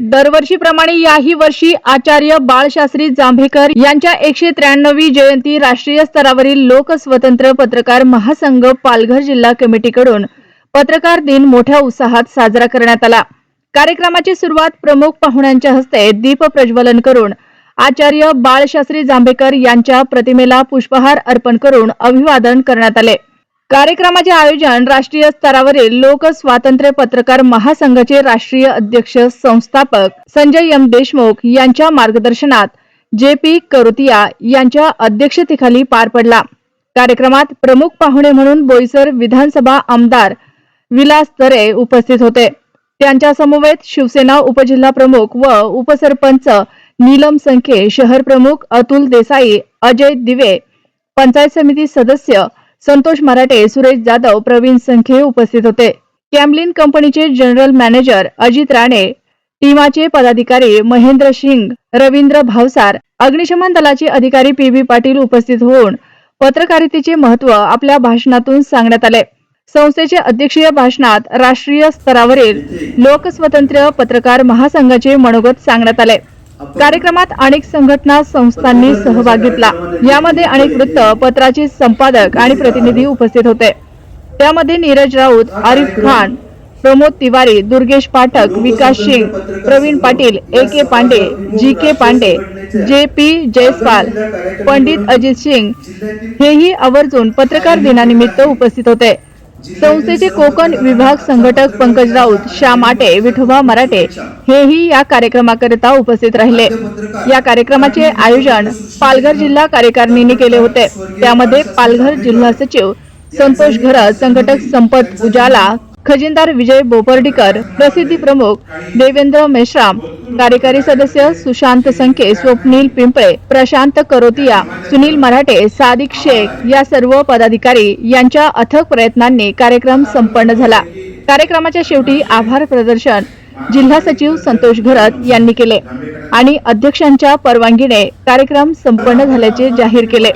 दरवर्षीप्रमाणे याही वर्षी आचार्य बाळशास्त्री जांभेकर यांच्या एकशे त्र्याण्णवी जयंती राष्ट्रीय स्तरावरील लोकस्वतंत्र पत्रकार महासंघ पालघर जिल्हा कमिटीकडून पत्रकार दिन मोठ्या उत्साहात साजरा करण्यात आला. कार्यक्रमाची सुरुवात प्रमुख पाहुण्यांच्या हस्ते दीप प्रज्वलन करून आचार्य बाळशास्त्री जांभेकर यांच्या प्रतिमेला पुष्पहार अर्पण करून अभिवादन करण्यात आले. कार्यक्रमाचे आयोजन राष्ट्रीय स्तरावरील लोक स्वातंत्र्य पत्रकार महासंघाचे राष्ट्रीय अध्यक्ष संस्थापक संजय एम देशमुख यांच्या मार्गदर्शनात जे पी करोतिया यांच्या अध्यक्षतेखाली पार पडला. कार्यक्रमात प्रमुख पाहुणे म्हणून बोईसर विधानसभा आमदार विलास तरे उपस्थित होते. त्यांच्या समवेत शिवसेना उपजिल्हा प्रमुख व उपसरपंच नीलम संखे शहर प्रमुख अतुल देसाई अजय दिवे पंचायत समिती सदस्य संतोष मराठे सुरेश जाधव प्रवीण संखे उपस्थित होते. कॅमलिन कंपनीचे जनरल मॅनेजर अजित राणे टीमाचे पदाधिकारी महेंद्र सिंग रवींद्र भावसार अग्निशमन दलाचे अधिकारी पी बी पाटील उपस्थित होऊन पत्रकारितेचे महत्त्व आपल्या भाषणातून सांगण्यात आले. संस्थेचे अध्यक्षीय भाषणात राष्ट्रीय स्तरावरील लोकस्वतंत्र पत्रकार महासंघाचे मनोगत सांगण्यात आले. कार्यक्रमात अनेक संघटना संस्थांनी सहभाग घेतला यामध्ये अनेक वृत्त पत्राचे संपादक आणि प्रतिनिधी उपस्थित होते. त्यामध्ये नीरज राऊत आरिफ खान प्रमोद तिवारी दुर्गेश पाठक विकास सिंग प्रवीण पाटील ए के Pande G K Pande J P Jaiswal Pandit Ajit Singh हेही आवर्जून पत्रकार दिनानिमित्त उपस्थित होते. संस्थेचे कोकण विभाग संघटक पंकज राऊत श्याम आटे विठोबा मराठे हेही या कार्यक्रमाकरिता उपस्थित राहिले. या कार्यक्रमाचे आयोजन पालघर जिल्हा कार्यकारिणीने केले होते. त्यामध्ये पालघर जिल्हा सचिव संतोष घरत संघटक संपत उजाला खजिनदार विजय बोपर्डीकर प्रसिद्धी प्रमुख देवेंद्र मेश्राम कार्यकारी सदस्य सुशांत संके स्वप्नील पिंपळे प्रशांत करोतिया सुनील मराठे सादिक शेख या सर्व पदाधिकारी यांच्या अथक प्रयत्नांनी कार्यक्रम संपन्न झाला. कार्यक्रमाच्या शेवटी आभार प्रदर्शन जिल्हा सचिव संतोष घरत यांनी केले आणि अध्यक्षांच्या परवानगीने कार्यक्रम संपन्न झाल्याचे जाहीर केले.